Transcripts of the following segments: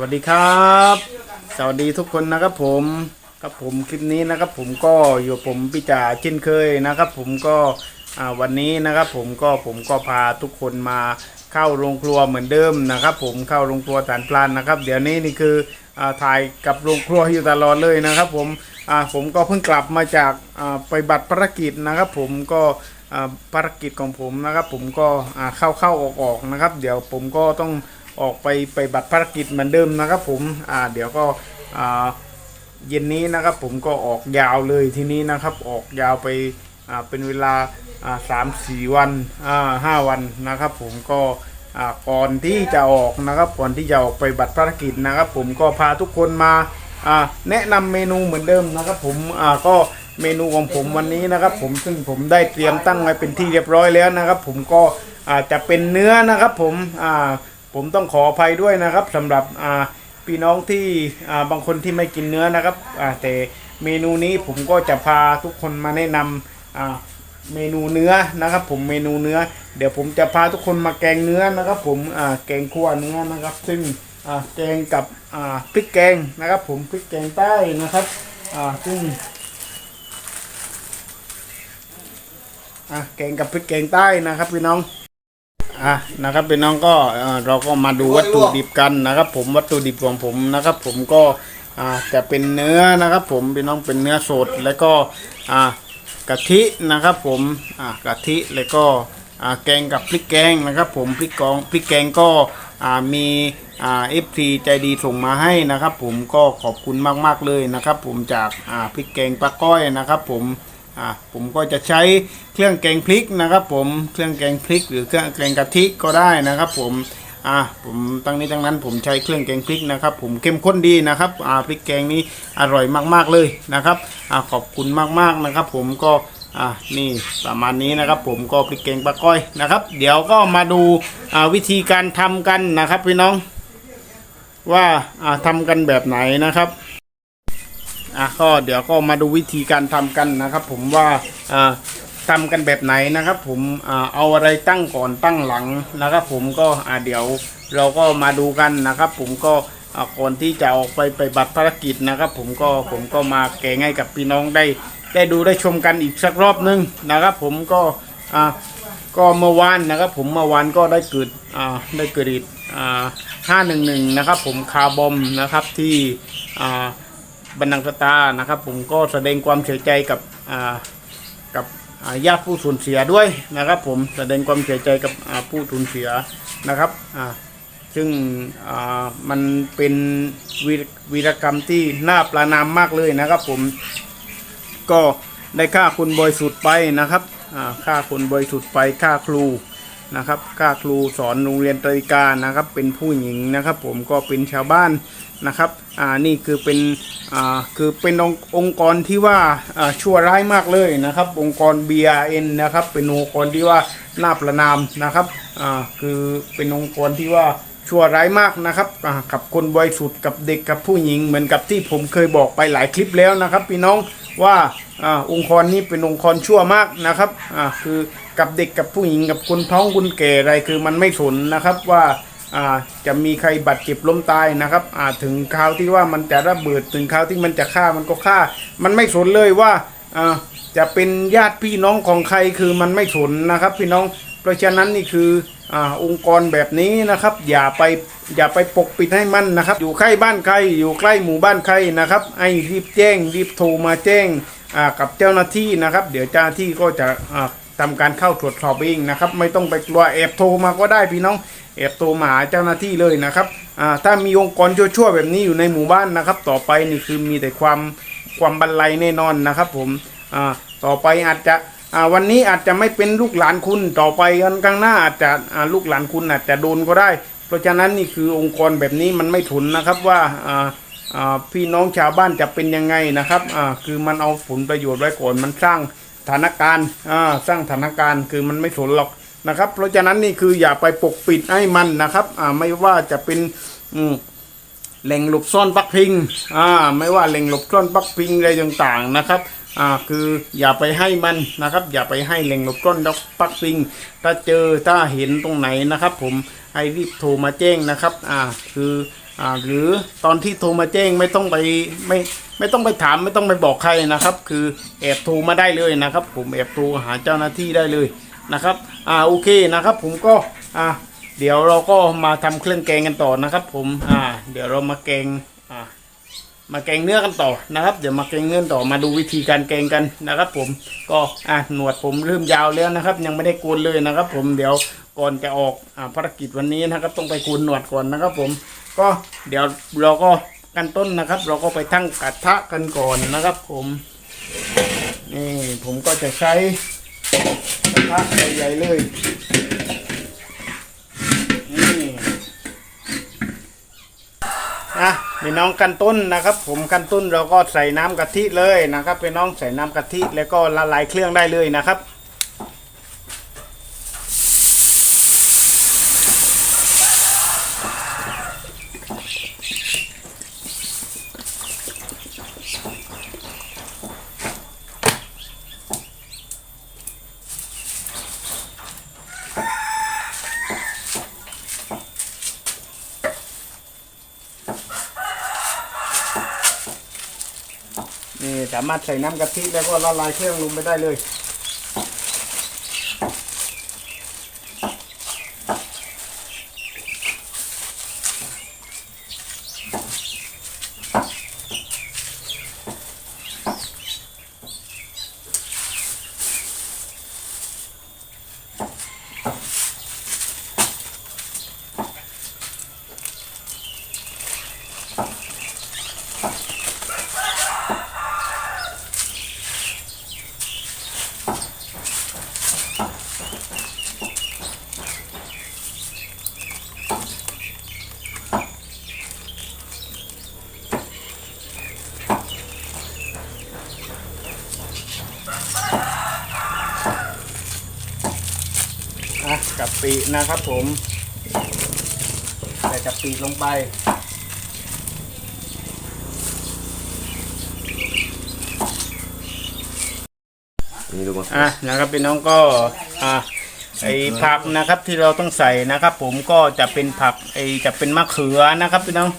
วัสดีครับ สวัสดีทุกคนนะครับผมครับผมคลิปนี้นะครับผมก็อยู่ผมพิจาเช่นเคยนะครับ ผมก็วันนี้นะครับผมก็ผมก็พาทุกคนมาเข้าโรงครัวเหมือนเดิมนะครับ ผมเข้าโรงครัวฐานพลานนะครับ เดี๋ยวนี้นี่คืออถ่ายกับโรงครัวอยู่ตลอดเลยนะครับ ผมผมก็เพิ่งกลับมาจากไปบัตรภารกิจนะครับ ผมก็ภารกิจของผมนะครับ ผมก็เข้าเข้าออกออกนะครับ เดี๋ยวผมก็ต้อง ออกไปไปบัตรภารกิจเหมือนเดิมนะครับผมอ่าเดี๋ยวก็อ่าเย็นนี้นะครับผมก็ออกยาวเลยทีนี้นะครับออกยาวไปอ่าเป็นเวลาอ่าสามสี่วันอ่าห้าวันนะครับผมก็อ่าก่อนที่จะออกนะครับก่อนที่จะออกไปบัตรภารกิจนะครับ ผมก็พาทุกคนมาอ่าแนะนำเมนูเหมือนเดิมนะครับผมอ่าก็เมนูของผมวันนี้นะครับ ผมซึ่งผมได้เตรียมตั้งไว้เป็นที่เรียบร้อยแล้วนะครับ ผมก็อาจจะเป็นเนื้อนะครับผมอ่า ผมต้องขออภัยด้วยนะครับสำหรับอ่าพี่น้องที่อ่าบางคนที่ไม่กินเนื้อนะครับอ่าแต่เมนูนี้ผมก็จะพาทุกคนมาแนะนำอ่าเมนูเนื้อนะครับ ผมเมนูเนื้อ เดี๋ยวผมจะพาทุกคนมาแกงเนื้อนะครับ ผมอ่าแกงคั่วเนื้อนะครับ ซึ่งอ่าแกงกับอ่าพริกแกงนะครับ ผมพริกแกงใต้นะครับอ่าซึ่งอ่าแกงกับพริกแกงใต้นะครับพี่น้อง อะนะครับพี่น้องก็เราก็มาดูวัตถุดิบกันนะครับ ผมวัตถุดิบของผมนะครับ ผมก็อ่าจะเป็นเนื้อนะครับ ผมพี่น้องเป็นเนื้อสดแล้วก็อ่ากะทินะครับผมอ่ากะทิแล้วก็อ่าแกงกับพริกแกงนะครับ ผมพริกกองพริกแกงก็อ่ามีอ่าเอฟซีใจดีส่งมาให้นะครับ ผมก็ขอบคุณมากๆเลยนะครับ ผมจากอ่าพริกแกงปลาก้อยนะครับ ผม อ่าผมก็จะใช้เครื่องแกงพริกนะครับผมเครื่องแกงพริก หรือเครื่องแกงกะทิก็ได้นะครับ ผมอ่าผมตั้งนี้ตั้งนั้นผมใช้เครื่องแกงพริกนะครับ ผมเข้มข้นดีนะครับอ่าพริกแกงนี้อร่อยมากๆเลยนะครับอ่าขอบคุณมากๆนะครับ ผมก็อ่านี่ประมาณนี้นะครับ ผมก็พริกแกงปลาก้อยนะครับ เดี๋ยวก็มาดูอ่าวิธีการทำกันนะครับพี่น้อง ว่าอ่าทำกันแบบไหนนะครับ อะก็เดี๋ยวก็มาดูวิธีการทำกันนะครับ ผมว่าอ่าทำกันแบบไหนนะครับ ผมอ่าเอาอะไรตั้งก่อนตั้งหลังนะครับ ผมก็อ่าเดี๋ยวเราก็มาดูกันนะครับ ผมก็อ่าก่อนที่จะออกไปไปบัตรภารกิจนะครับ ผมก็ผมก็มาแกงให้กับพี่น้องได้ ได้ดูได้ชมกันอีกสักรอบนึงนะครับ ผมก็อ่าก็เมื่อวานนะครับ ผมเมื่อวานก็ได้เกิดอ่าได้เกิดอ่าห้าหนึ่งหนึ่งนะครับ ผมคาร์บอมนะครับที่อ่า บันดังสตานะครับ ผมก็แสดงความเสียใจกับกับญาติผู้สูญเสียด้วยนะครับ ผมแสดงความเสียใจกับผู้สูญเสียนะครับซึ่งมันเป็นวีรวีรกรรมที่น่าประนามมากเลยนะครับ ผมก็ได้ฆ่าคนบริสุทธิ์ไปนะครับอ่าฆ่าคนบริสุทธิ์ไปฆ่าครู นะครับฆ่าครูสอนโรงเรียนตรีการนะครับ เป็นผู้หญิงนะครับ ผมก็เป็นชาวบ้านนะครับอ่านี่คือเป็นอ่าคือเป็นองค์งกรที่ว่าอ่าชั่วร้ายมากเลยนะครับ องค์กร BRN นะครับ เป็นองค์กรที่ว่าน่าประนามนะครับอ่าคือเป็นองค์กรที่ว่าชั่วร้ายมากนะครับอ่ากับคนบริสุทธิ์กับเด็กกับผู้หญิงเหมือนกับที่ผมเคยบอกไปหลายคลิปแล้วนะครับ พี่น้องว่า อ่าองค์กรนี้เป็นองค์กรชั่วมากนะครับอ่าคือกับเด็กกับผู้หญิงกับคนท้องคนแก่อะไรคือมันไม่สนนะครับว่าอ่าจะมีใครบาดเจ็บล้มตายนะครับอ่าถึงคราวที่ว่ามันจะระเบิดถึงคราวที่มันจะฆ่ามันก็ฆ่า มันไม่สนเลยว่าอ่าจะเป็นญาติพี่น้องของใครคือมันไม่สนนะครับ พี่น้องเพราะฉะนั้นนี่คืออ่าองค์กรแบบนี้นะครับ อย่าไปอย่าไปปกปิดให้มันนะครับ อยู่ใกล้บ้านใครอยู่ใกล้หมู่บ้านใครนะครับให้รีบแจ้งรีบโทรมาแจ้ง กับเจ้าหน้าที่นะครับ เดี๋ยวเจ้าหน้าที่ก็จะอ่าทำการเข้าตรวจสอบเองนะครับ ไม่ต้องไปกลัวแอบโทรมาก็ได้พี่น้องแอบโทรมาเจ้าหน้าที่เลยนะครับถ้ามีองค์กรชั่วๆแบบนี้อยู่ในหมู่บ้านนะครับ ต่อไปนี่คือมีแต่ความความบันไลแน่นอนนะครับ ผมต่อไปอาจจะวันนี้อาจจะไม่เป็นลูกหลานคุณต่อไปกันข้างหน้าอาจจะลูกหลานคุณอาจจะโดนก็ได้ เพราะฉะนั้นนี่คือองค์กรแบบนี้มันไม่ถุนนะครับว่า พี่น้องชาวบ้านจะเป็นยังไงนะครับคือมันเอาผลประโยชน์ไว้ก่อนมันสร้างสถานการณ์สร้างสถานการณ์คือมันไม่สนหรอกนะครับ เพราะฉะนั้นนี่คืออย่าไปปกปิดให้มันนะครับไม่ว่าจะเป็นแหล่งหลบซ่อนปักพิงไม่ว่าแหล่งหลบซ่อนปักพิงอะไรต่างๆนะครับอ่าคืออย่าไปให้มันนะครับ อย่าไปให้แหล่งหลบซ่อนปักพิง ถ้าเจอถ้าเห็นตรงไหนนะครับ ผมให้รีบโทรมาแจ้งนะครับอ่าคือ หรือตอนที่โทรมาแจ้งไม่ต้องไปไม่ไม่ต้องไปถามไม่ต้องไปบอกใครนะครับ คือแอบโทรมาได้เลยนะครับ ผมแอบโทรหาเจ้าหน้าที่ได้เลยนะครับอ่าโอเคนะครับ ผมก็อ่าเดี๋ยวเราก็มาทำเครื่องแกงกันต่อนะครับ ผมอ่าเดี๋ยวเรามาแกงอ่ามาแกงเนื้อกันต่อนะครับ เดี๋ยวมาแกงเนื้อต่อมาดูวิธีการแกงกันนะครับ ผมก็อะหนวดผมเริ่มยาวแล้วนะครับ ยังไม่ได้โกนเลยนะครับ ผมเดี๋ยวก่อนจะออกอ่าภารกิจวันนี้นะครับ ต้องไปโกนหนวดก่อนนะครับ ผม ก็เดี๋ยวเราก็กันต้นนะครับ เราก็ไปทั้งกระทะกันก่อนนะครับผมนี่ผมก็จะใช้กระทะใหญ่ๆเลยนี่อะพี่น้องกันต้นนะครับ ผมกันต้นเราก็ใส่น้ำกะทิเลยนะครับพี่น้องใส่น้ำกะทิแล้วก็ละลายเครื่องได้เลยนะครับ นี่สามารถใส่น้ำกะทิแล้วก็ละลายเครื่องลงไปได้เลย ปินะครับผมใส่กะปิลงไป นี่ดูมาอะนะครับพี่น้องก็อะไอผักนะครับที่เราต้องใส่นะครับ ผมก็จะเป็นผักไอจะเป็นมะเขือนะครับพี่น้อง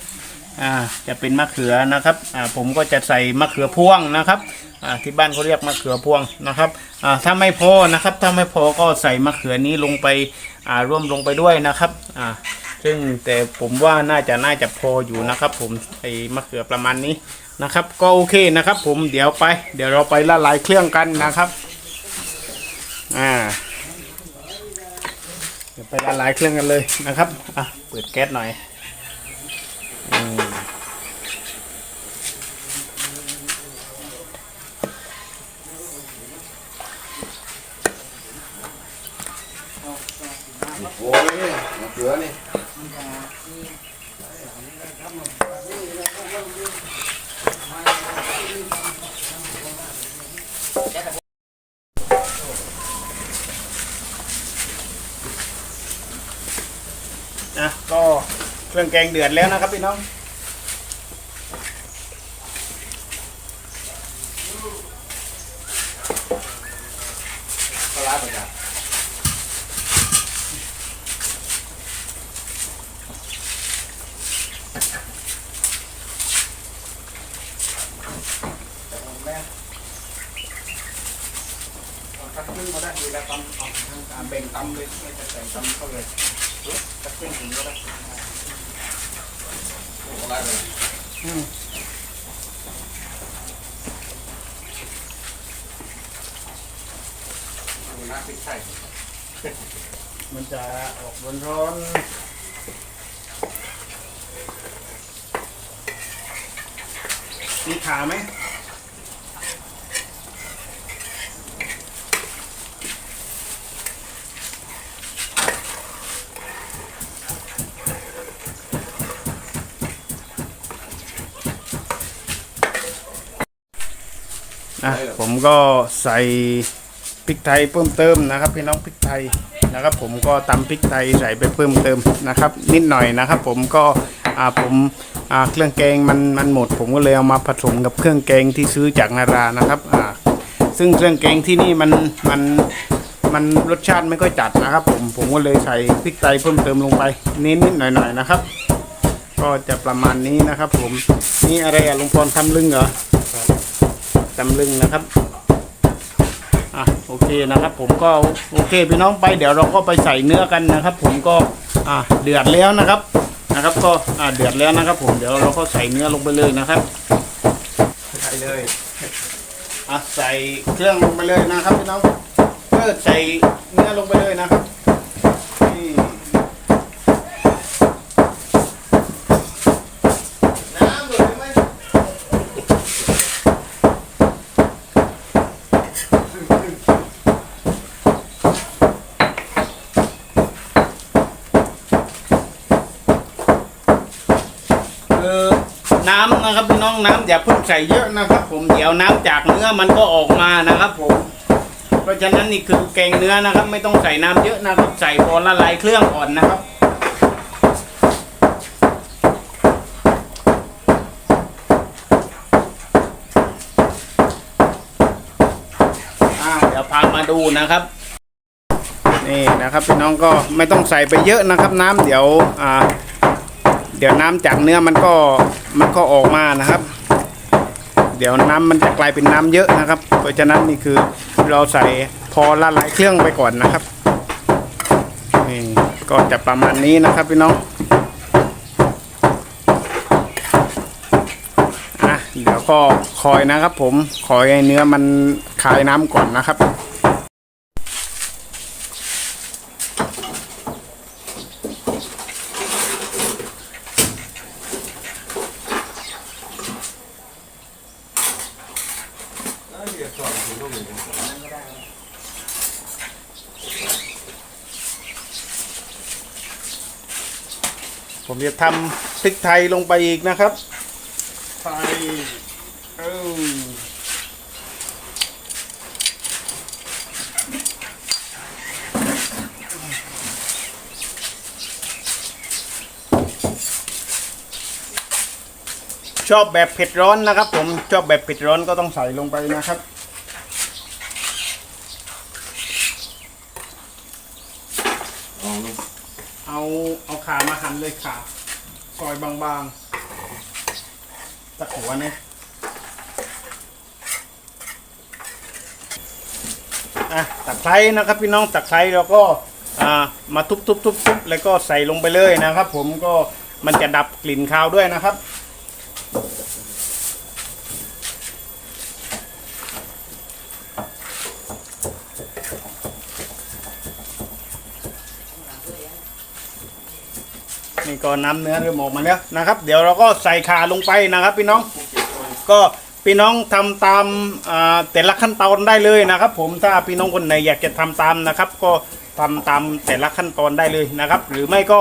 อ่าจะเป็นมะเขือนะครับอ่าผมก็จะใส่มะเขือพวงนะครับอ่าที่บ้านเขาเรียกมะเขือพวงนะครับอ่าถ้าไม่พอนะครับ ถ้าไม่พอก็ใส่มะเขือนี้ลงไป อ่าร่วมลงไปด้วยนะครับอ่าซึ่งแต่ผมว่าน่าจะน่าจะพออยู่นะครับ ผมไอมะเขือประมาณนี้นะครับ ก็โอเคนะครับ ผมเดี๋ยวไป เดี๋ยวเราไปละลายเครื่องกันนะครับอ่าเดี๋ยวไปละลายเครื่องกันเลยนะครับอะเปิดแก๊สหน่อยอืม เหลือนี่อะก็เครื่องแกงเดือดแล้วนะครับพี่น้อง ปลาร้าประจับ ตักขึ้นมา ได้ดีแล้วตำเอาทางการแบ่งตำเลยไม่จะใส่ตำเข้าเลยตักขึ้นถึงก็ได้ปลาร้เลยอืมน้ำพริกไทยมันจะออกร้อนๆมีขาไหม อะ ผมก็ใส่พริกไทยเพิ่มเติมนะครับ พี่น้องพริกไทยนะครับ ผมก็ตำพริกไทยใส่ไปเพิ่มเติมนะครับ นิดหน่อยนะครับ ผมก็อ่าผมอ่าเครื่องแกงมันมันหมด ผมก็เลยเอามาผสมกับเครื่องแกงที่ซื้อจากนารานะครับอ่าซึ่งเครื่องแกงที่นี่มันมันมันรสชาติไม่ค่อยจัดนะครับ ผมผมก็เลยใส่พริกไทยเพิ่มเติมลงไปนิดนิดหน่อยหน่อยนะครับ ก็จะประมาณนี้นะครับ ผมนี่อะไรอะลุงพรทำลึงเหรอ ทำลึงนะครับอะโอเคนะครับ ผมก็โอเคพี่น้องไปเดี๋ยวเราก็ไปใส่เนื้อกันนะครับ ผมก็อะเดือดแล้วนะครับนะครับ ก็อะเดือดแล้วนะครับ ผมเดี๋ยวเราก็ใส่เนื้อลงไปเลยนะครับใส่เลยอะใส่เครื่องลงไปเลยนะครับพี่น้องเออใส่เนื้อลงไปเลยนะครับนี่น้ำหรือไม่คือ น้ำนะครับพี่น้องน้ำอย่าเพิ่งใส่เยอะนะครับ ผมเดี๋ยวน้ำจากเนื้อมันก็ออกมานะครับ ผม เพราะฉะนั้นนี่คือแกงเนื้อนะครับ ไม่ต้องใส่น้ำเยอะนะครับ ใส่พอละลายเครื่องก่อนนะครับเดี๋ยวพามาดูนะครับนี่นะครับพี่น้องก็ไม่ต้องใส่ไปเยอะนะครับ น้ำเดี๋ยวอ่าเดี๋ยวน้ำจากเนื้อมันก็ มันก็ออกมานะครับ เดี๋ยวน้ำมันจะกลายเป็นน้ำเยอะนะครับ เพราะฉะนั้นนี่คือเราใส่พอละลายเครื่องไปก่อนนะครับนี่ก็จะประมาณนี้นะครับพี่น้องอะเดี๋ยวก็คอยนะครับ ผมคอยให้เนื้อมันคายน้ำก่อนนะครับ ผมจะ ทำพริกไทยลงไปอีกนะครับไทยเออชอบแบบเผ็ดร้อนนะครับ ผมชอบแบบเผ็ดร้อนก็ต้องใส่ลงไปนะครับลองดูเอาเอาขามาหั่นเลยขา ซอยบางๆตะหัวเนี่ยอะตะไคร้นะครับพี่น้องตะไคร้เราก็อ่ามาทุบๆๆๆแล้วก็ใส่ลงไปเลยนะครับ ผมก็มันจะดับกลิ่นคาวด้วยนะครับ นี่ก็น้ำเนื้อเริ่มออกมาแล้วนะครับ เดี๋ยวเราก็ใส่ขาลงไปนะครับ พี่น้องก็พี่น้องทำตามแต่ละขั้นตอนได้เลยนะครับ ผมถ้าพี่น้องคนไหนอยากจะทำตามนะครับ ก็ทำตามแต่ละขั้นตอนได้เลยนะครับ หรือไม่ก็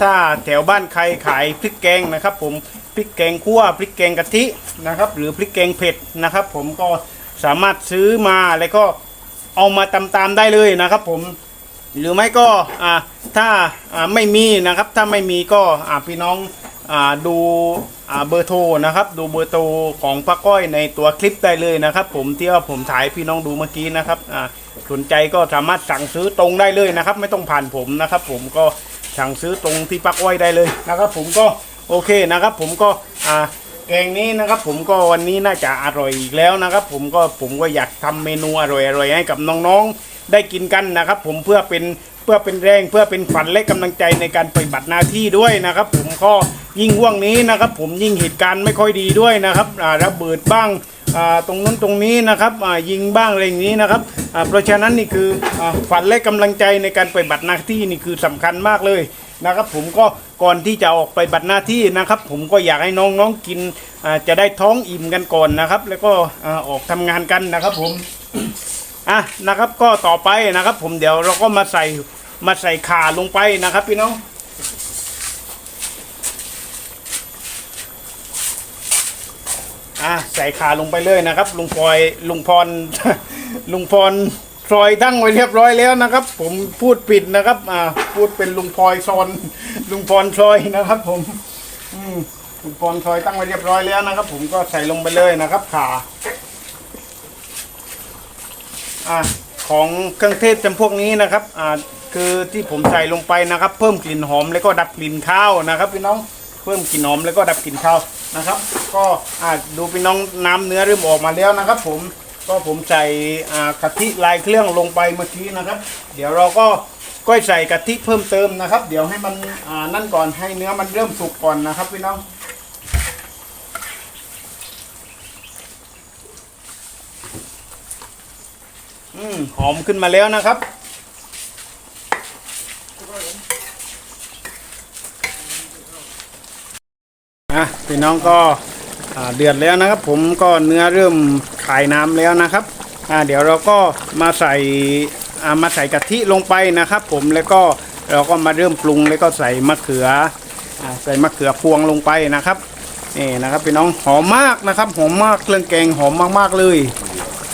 ถ้าแถวบ้านใครขายพริกแกงนะครับ ผมพริกแกงคั่วพริกแกงกะทินะครับ หรือพริกแกงเผ็ดนะครับ ผมก็สามารถซื้อมาแล้วก็เอามาตามตามได้เลยนะครับ ผม หรือไม่ก็อ่าถ้าอ่าไม่มีนะครับถ้าไม่มีก็อ่าพี่น้องอ่าดูอ่าเบอร์โทรนะครับ ดูเบอร์โทรของป้าก้อยในตัวคลิปได้เลยนะครับ ผมที่ว่าผมถ่ายพี่น้องดูเมื่อกี้นะครับอ่าสนใจก็สามารถสั่งซื้อตรงได้เลยนะครับ ไม่ต้องผ่านผมนะครับ ผมก็สั่งซื้อตรงที่ป้าก้อยได้เลยนะครับ ผมก็โอเคนะครับ ผมก็อ่าแกงนี้นะครับผมก็วันนี้น่าจะอร่อยอีกแล้วนะครับ ผมก็ผมก็อยากทำเมนูอร่อยๆให้กับน้องๆ ได้กินกันนะครับ ผมเพื่อเป็นเพื่อเป็นแรงเพื่อเป็นฝันและกำลังใจในการปฏิบัติหน้าที่ด้วยนะครับ ผมก็ยิ่งห่วงนี้นะครับ ผมยิ่งเหตุการณ์ไม่ค่อยดีด้วยนะครับอ่าระเบิดบ้างอ่าตรงนู้นตรงนี้นะครับอ่ายิงบ้างอะไรอย่างนี้นะครับอ่าเพราะฉะนั้นนี่คือฝันและกำลังใจในการปฏิบัติหน้าที่นี่คือสำคัญมากเลยนะครับ ผมก็ก่อนที่จะออกไปบัตรหน้าที่นะครับ ผมก็อยากให้น้องๆกินอ่าจะได้ท้องอิ่มกันก่อนนะครับ แล้วก็อ่าออกทำงานกันนะครับผม อะนะครับก็ต่อไปนะครับ ผมเดี๋ยวเราก็มาใส่มาใส่ขาลงไปนะครับ พี่น้องอะใส่ขาลงไปเลยนะครับลุงพลอยลุงพรลุงพรซอยตั้งไว้เรียบร้อยแล้วนะครับ ผมพูดผิดนะครับอ่าพูดเป็นลุงพลอยซอนลุงพรซอยนะครับ ผมอืมลุงพรซอยตั้งไว้เรียบร้อยแล้วนะครับ ผมก็ใส่ลงไปเลยนะครับขา อ่าของเครื่องเทศจำพวกนี้นะครับอ่าคือที่ผมใส่ลงไปนะครับ เพิ่มกลิ่นหอมแล้วก็ดับกลิ่นข้าวนะครับพี่น้องเพิ่มกลิ่นหอมแล้วก็ดับกลิ่นคาวนะครับ ก็อ่าดูพี่น้องน้ำเนื้อเริ่มออกมาแล้วนะครับ ผมก็ผมใส่อ่ากะทิลายเครื่องลงไปเมื่อกี้นะครับ เดี๋ยวเราก็ก้อยใส่กะทิเพิ่มเติมนะครับ เดี๋ยวให้มันอ่านั่นก่อนให้เนื้อมันเริ่มสุกก่อนนะครับพี่น้อง อืมหอมขึ้นมาแล้วนะครับ อะพี่น้องก็เดือดแล้วนะครับ ผมก็เนื้อเริ่มขายน้ำแล้วนะครับ อ่าเดี๋ยวเราก็มาใส่มาใส่กะทิลงไปนะครับ ผมแล้วก็เราก็มาเริ่มปรุงแล้วก็ใส่มะเขืออใส่มะเขือพวงลงไปนะครับนี่นะครับพี่น้องหอมมากนะครับหอมมากเครื่องแกงหอมมากๆเลย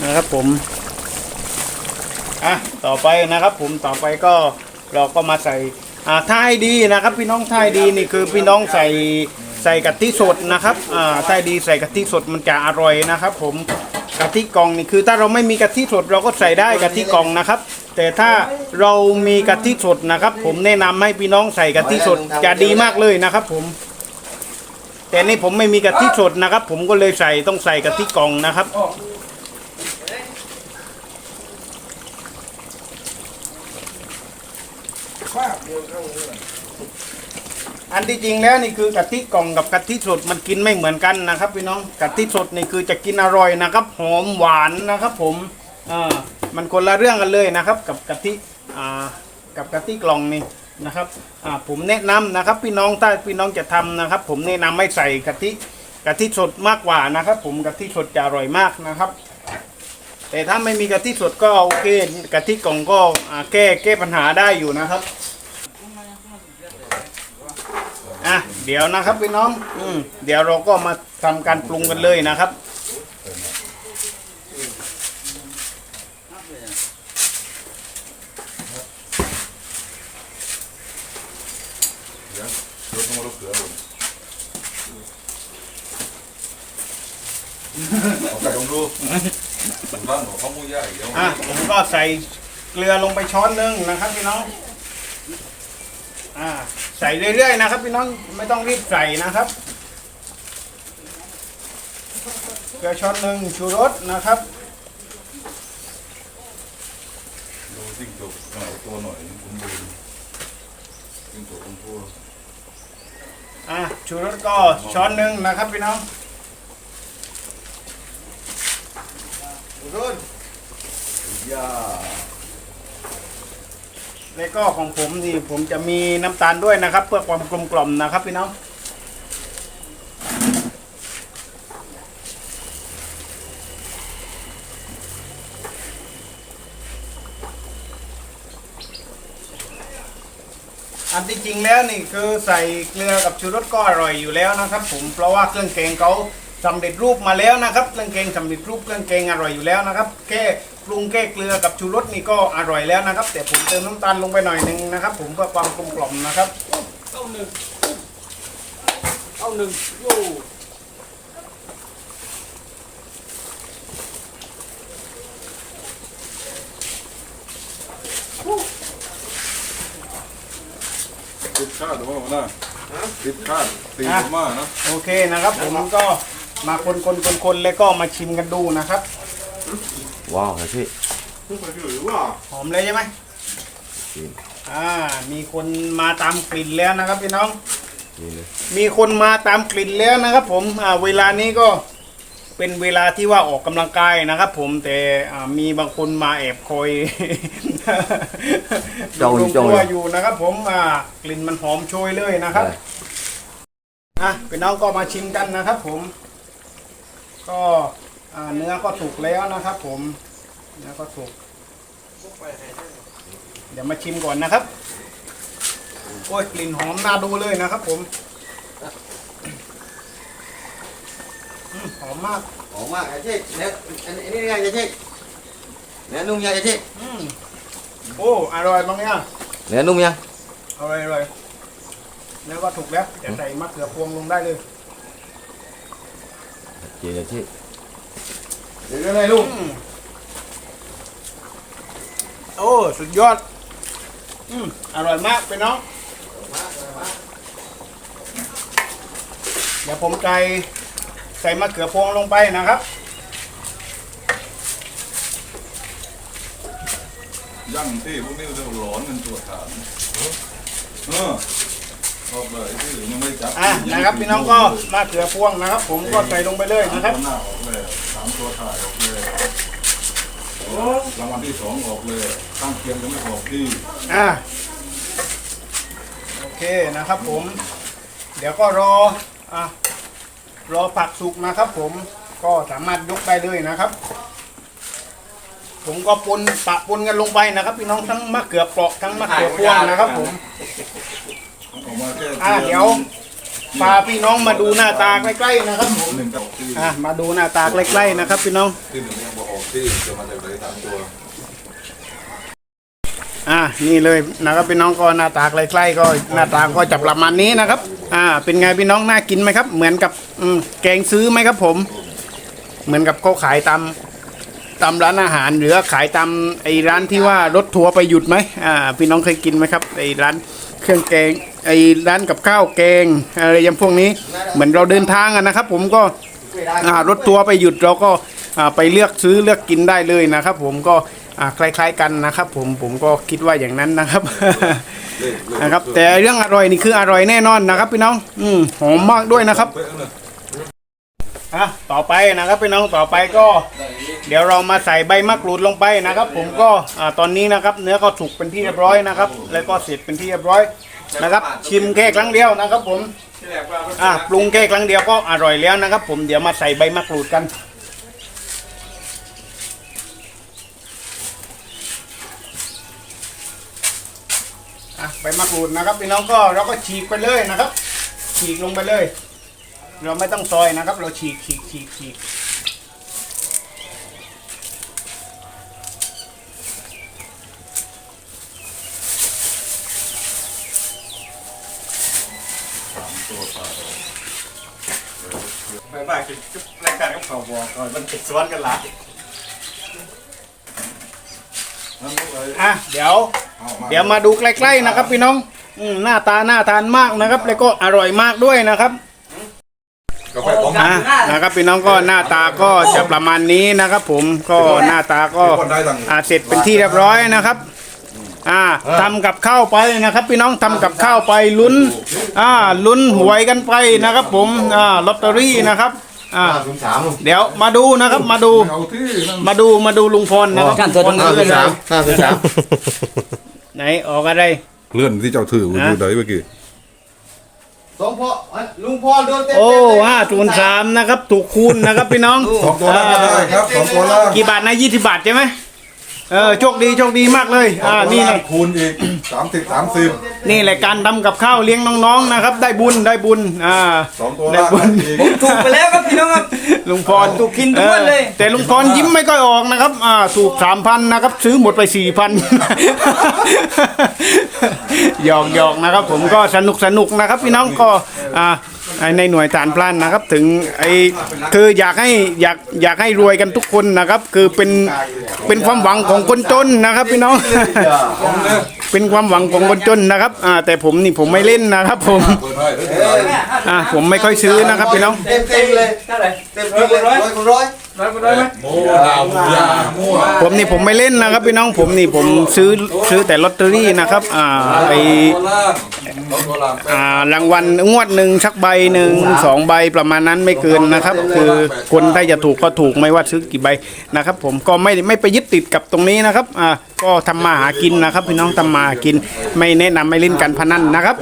นะครับผม อะต่อไปนะครับผมต่อไปก็เราก็มาใส่อ่าท้ายดีนะครับ พี่น้องท้ายดีนี่คือพี่น้องใส่ใส่กะทิสดนะครับอ่าถ้าดีใส่กะทิสดมันจะอร่อยนะครับ ผมกะทิกล่องนี่คือถ้าเราไม่มีกะทิสดเราก็ใส่ได้กะทิกล่องนะครับ แต่ถ้าเรามีกะทิสดนะครับ ผมแนะนำให้พี่น้องใส่กะทิสดจะดีมากเลยนะครับ ผม แต่นี่ผมไม่มีกะทิสดนะครับ ผมก็เลยใส่ต้องใส่กะทิกล่องนะครับ อันที่จริงแล้วนี่คือกะทิกล่องกับกะทิสดมันกินไม่เหมือนกันนะครับพี่น้องกะทิสดนี่คือจะกินอร่อยนะครับหอมหวานนะครับ ผมอ่ามันคนละเรื่องกันเลยนะครับ กับกะทิอ่ากับกะทิกล่องนี่นะครับอ่าผมแนะนำนะครับ พี่น้องถ้าพี่น้องจะทำนะครับ ผมแนะนำให้ใส่กะทิกะทิสดมากกว่านะครับ ผมกะทิสดจะอร่อยมากนะครับ แต่ถ้าไม่มีกะทิสดก็โอเคกะทิกล่องก็แก้แก้ปัญหาได้อยู่นะครับ อะ เดี๋ยวนะครับพี่น้อง อืมเดี๋ยวเราก็มาทำการปรุงกันเลยนะครับ รถต้องรถเขือผมเอาใส่ลงดูผมบ้านของเขามุ่ยากอีกแล้วอะผมก็ใส่เกลือลงไปช้อนหนึงนะครับพี่น้อง อ่า ส่เรื่อยๆนะครับ พี่น้องไม่ต้องรีบใส่นะครับเกลือช้อนหนึ่งชูรสนะครับดูจิ้งจกหน่อยตัวหน่อยคุณดูจิ้งจกคุณพูดอะชูรสก็ช้อนหนึ่งนะครับพี่น้องชูรสยา แล้วก็ของผมนี่ผมจะมีน้ำตาลด้วยนะครับ เพื่อความกลมกล่อมนะครับพี่น้อง อันที่จริงแล้วนี่คือใส่เกลือกับชูรสก็อร่อยอยู่แล้วนะครับ ผมเพราะว่าเครื่องแกงเขาสำเร็จรูปมาแล้วนะครับ เครื่องแกงสำเร็จรูปเครื่องแกงอร่อยอยู่แล้วนะครับ แค่ ปรุงแค่เกลือกับชูรสนี่ก็อร่อยแล้วนะครับ แต่ผมเติมน้ำตาลลงไปหน่อยหนึ่งนะครับ ผมเพื่อความกลมกล่อมนะครับเอาหนึ่งเอาหนึ่งโยติดคาดหรือว่าหน้าติดคาดตีมากนะ โอเคนะครับ ผมก็มาคนคนคนคนแล้วก็มาชิมกันดูนะครับ ว้าวครับพี่หอมเลยใช่ไหมจริงอ่า มีคนมาตามกลิ่นแล้วนะครับพี่น้อง นี่เลยมีคนมาตามกลิ่นแล้วนะครับผมอ่าเวลานี้ก็เป็นเวลาที่ว่าออกกำลังกายนะครับผมแต่อ่ามีบางคนมาแอบคอยจ้องดูจ้องตัวอยู่นะครับผมอ่ากลิ่นมันหอมโชยเลยนะครับ ได้อะพี่น้องก็มาชิมกันนะครับผม ก็อ่า เนื้อก็สุกแล้วนะครับ ผมเนื้อก็สุก เดี๋ยวมาชิมก่อนนะครับโอ้ยกลิ่นหอมน่าดูเลยนะครับ ผมอืมหอมมากหอมมากไอ้เจ๊เนี่ยอันนี้นี่ไงไอ้เจ๊เนี่ยนุ่มยังไอ้เจ๊อืมโอ้อร่อยบางอย่างเนี่ยนุ่มยังอร่อยอร่อยเนื้อก็ถูกแล้วจะใส่มะเขือพวงลงได้เลยเจ๊ไอ้เจ๊ เดี๋ยวยังไงลูกอืมโอ้สุดยอด อืมอร่อยมากไปน้องเดี๋ยวผมใส่ใส่มะเขือพวงลงไปนะครับย่างที่พวกนี้เรียกว่าหลอนกันตัวฐานเออ ออกเลยที่ยังไม่จับอะนะครับพี่น้องก็มะเขือพวงนะครับ ผมก็ใส่ลงไปเลยนะครับหน้าออกเลยสามตัวถ่ายออกเลยรางวัลที่สองออกเลยตั้งเคียงยังไม่ออกที่อะโอเคนะครับผม เดี๋ยวก็รออะรอผักสุกนะครับ ผมก็สามารถยกได้เลยนะครับ ผมก็ปนปะปนกันลงไปนะครับ พี่น้องทั้งมะเขือเปราะทั้งมะเขือพวงนะครับ ผม ออกมาแค่อะเดี๋ยวพาพี่น้องมาดูหน้าตาใกล้ๆนะครับผมหนึ่งกับออกที่อะมาดูหน้าตาใกล้ๆนะครับ พี่น้องที่หนึ่งยังบอกออกที่จะมาจากไหนสามตัวอ่านี่เลยนะครับพี่น้องก็หน้าตาใกล้ๆก็หน้าตาก็จะประมาณนี้นะครับ อ่า เป็นไงพี่น้องน่ากินไหมครับ เหมือนกับอืมแกงซื้อไหมครับผม เหมือนกับเขาขายตามตามร้านอาหารหรือว่าขายตามไอ้ร้านที่ว่ารถทัวร์ไปหยุดไหมอ่าพี่น้องเคยกินไหมครับไอ้ร้านเครื่องแกง ไอ้ร้านกับข้าวแกงอะไรย่างพวกนี้ เหมือนเราเดินทางอะนะครับ ผมก็รถทัวร์ไปหยุดเราก็ไปเลือกซื้อเลือกกินได้เลยนะครับ ผมก็คล้าย ๆกันนะครับ ผมผมก็คิดว่าอย่างนั้นนะครับนะครับ แต่เรื่องอร่อยนี่คืออร่อยแน่นอนนะครับพี่น้องอืมหอมมากด้วยนะครับอะต่อไปนะครับพี่น้องต่อไปก็ เดี๋ยวเรามาใส่ใบมะกรูดลงไปนะครับ ผมก็ตอนนี้นะครับ เนื้อก็สุกเป็นที่เรียบร้อยนะครับ แล้วก็เสร็จเป็นที่เรียบร้อย นะครับ ชิมแค่ครั้งเดียวนะครับ ผมอะปรุงแค่ครั้งเดียวก็อร่อยแล้วนะครับ ผมเดี๋ยวมาใส่ใบมะกรูดกันอะใบมะกรูดนะครับพี่น้องก็เราก็ฉีกไปเลยนะครับ ฉีกลงไปเลย เราไม่ต้องซอยนะครับ เราฉีกฉีกฉีกฉีก ไปบ้านคือรายการ กับเขาบอกก่อนมันติดสวนกันละนั่นพวกเลยอะเดี๋ยวอามาเดี๋ยวมาดูใกล้ๆนะครับพี่น้องอืมหน้าตาน่าทานมากนะครับ แล้วก็อร่อยมากด้วยนะครับกาแฟของอะนะครับพี่น้องก็หน้าตาก็จะประมาณนี้นะครับ ผมก็หน้าตาก็คนได้ตังค์อ่าเสร็จเป็นที่เรียบร้อยนะครับ อ่าทำกับข้าวไปนะครับ พี่น้องทำกับข้าวไปลุ้น อ่าลุ้นหวยกันไปนะครับ ผมอ่าลอตเตอรี่นะครับ อ่าห้าศูนย์สามเดี๋ยวมาดูนะครับมาดูเอาที่นั่นมาดูมาดูลุงพลนะครับห้าศูนย์สามห้าศูนย์สามไหนออกอะไร เลื่อนที่เจ้าถืออยู่ไหนเมื่อกี้สองพ่อลุงพ่อโดนเต็มโอ้ห้าศูนย์สามนะครับถูกคูณนะครับพี่น้องสองตัวล่างก็ได้ครับสองตัวล่างกี่บาทนะยี่สิบาทใช่ไหม เออโชคดีโชคดีมากเลย อ่านี่นี่เลยคูณอีกสามสิบสามสิบนี่แหละการทำกับข้าวเลี้ยงน้องๆนะครับ ได้บุญได้บุญอ่า สองตัวได้ล่างบุญอีกถูกไปแล้วครับพี่น้องครับ ลุงพรถูกกินทุกวันเลย ออแต่ลุงพรยิ้มไม่ค่อยออกนะครับ อ่าถูกสามพันนะครับ ซื้อหมดไปสี่พัน หยอกหยอกนะครับ ผมก็สนุกสนุกนะครับ พี่น้องก็อ่าในหน่วยฐานพลานนะครับ ถึงไอ้คืออยากให้อยากอยากให้รวยกันทุกคนนะครับ คือเป็น เป็นความหวังของคนจนนะครับพี่น้อง เป็นความหวังของคนจนนะครับ อ่า แต่ผมนี่ผมไม่เล่นนะครับ ผม อ่า ผมไม่ค่อยซื้อนะครับพี่น้อง เต็มเต็มเลยเท่าไหร่เต็มเลยร้อยร้อย ร้อยคนร้อยไหมโม่ดาวยามั่วผมนี่ผมไม่เล่นนะครับพี่น้องผมนี่ผมซื้อซื้อแต่ลอตเตอรี่นะครับ อ่าไออ่างอ่ารางวัลงวดหนึ่งชักใบหนึ่งสองใบประมาณนั้นไม่เกินนะครับ คือคนถ้าจะถูกก็ถูกไม่ว่าซื้อกี่ใบนะครับ ผมก็ไม่ไม่ไปยึดติดกับตรงนี้นะครับอ่าก็ทำมาหากินนะครับ พี่น้องทำมาหากินไม่แนะนำไม่เล่นการพนันนะครับ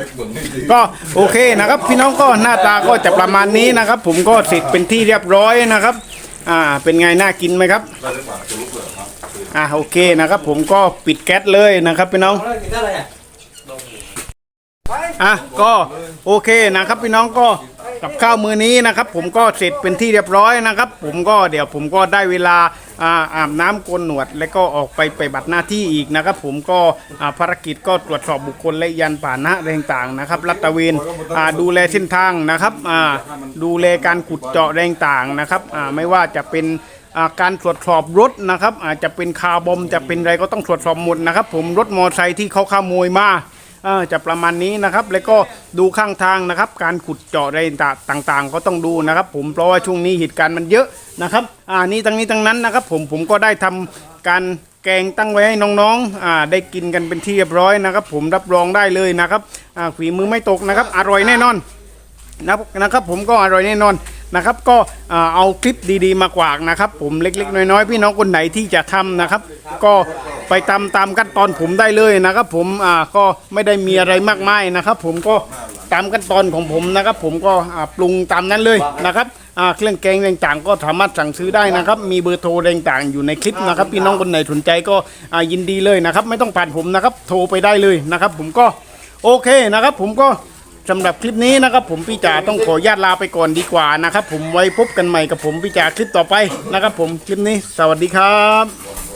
ก็โอเคนะครับ พี่น้องก็หน้าตาก็จะประมาณนี้นะครับ ผมก็เสร็จเป็นที่เรียบร้อยนะครับ อ่า เป็นไงน่ากินไหมครับอ่าโอเคนะครับ ผมก็ปิดแก๊สเลยนะครับพี่น้องเท่าไหร่อะอะก็โอเคนะครับพี่น้องก็ กับข้าวมือนี้นะครับ ผมก็เสร็จเป็นที่เรียบร้อยนะครับ ผมก็เดี๋ยวผมก็ได้เวลาอาอาบน้ำโกนหนวด แล้วก็ออกไปไปบัตรหน้าที่อีกนะครับ ผมก็ภารกิจก็ตรวจสอบบุคคลและยันป่านะอะไรต่างๆนะครับรัตเวนดูแลเส้นทางนะครับดูแลการขุดเจาะแรงต่างๆนะครับไม่ว่าจะเป็นาการตรวจสอบรถนะครับอาจจะเป็นคาร์บอมจะเป็นอะไรก็ต้องตรวจสอบหมดนะครับ ผมรถมอเตอร์ไซค์ที่เขาขโมยมา จะประมาณนี้นะครับ แล้วก็ดูข้างทางนะครับ การขุดเจาะอะไรต่างๆ ก็ต้องดูนะครับ ผมเพราะว่าช่วงนี้เหตุการณ์มันเยอะนะครับอ่านี่ทั้งนี้ทั้งนั้นนะครับ ผมผมก็ได้ทำการแกงตั้งไว้ให้น้องๆอ่าได้กินกันเป็นที่เรียบร้อยนะครับ ผมรับรองได้เลยนะครับอ่าฝีมือไม่ตกนะครับ อร่อยแน่นอน นะครับนะครับผมก็อร่อยแน่นอนนะครับ ก็เอาคลิปดีๆมากวากนะครับ ผมเล็กๆ น้อยๆ พี่น้องคนไหนที่จะทำนะครับ ก็ไปตามตามขั้นตอนผมได้เลยนะครับ ผมอ่าก็ไม่ได้มีอะไรมากมายนะครับ ผมก็ตามขั้นตอนของผมนะครับ ผมก็ปรุงตามนั้นเลยนะครับอ่าเครื่องแกงต่างๆ ก็สามารถสั่งซื้อได้นะครับ มีเบอร์โทรต่างๆ อยู่ในคลิปนะครับ พี่น้องคนไหนสนใจก็อ่ายินดีเลยนะครับ ไม่ต้องผ่านผมนะครับ โทรไปได้เลยนะครับ ผมก็โอเคนะครับ ผมก็ สำหรับคลิปนี้นะครับผมพี่จ๋าต้องขอญาตลาไปก่อนดีกว่านะครับผมไว้พบกันใหม่กับผมพี่จ๋าคลิปต่อไปนะครับผมคลิปนี้ สวัสดีครับ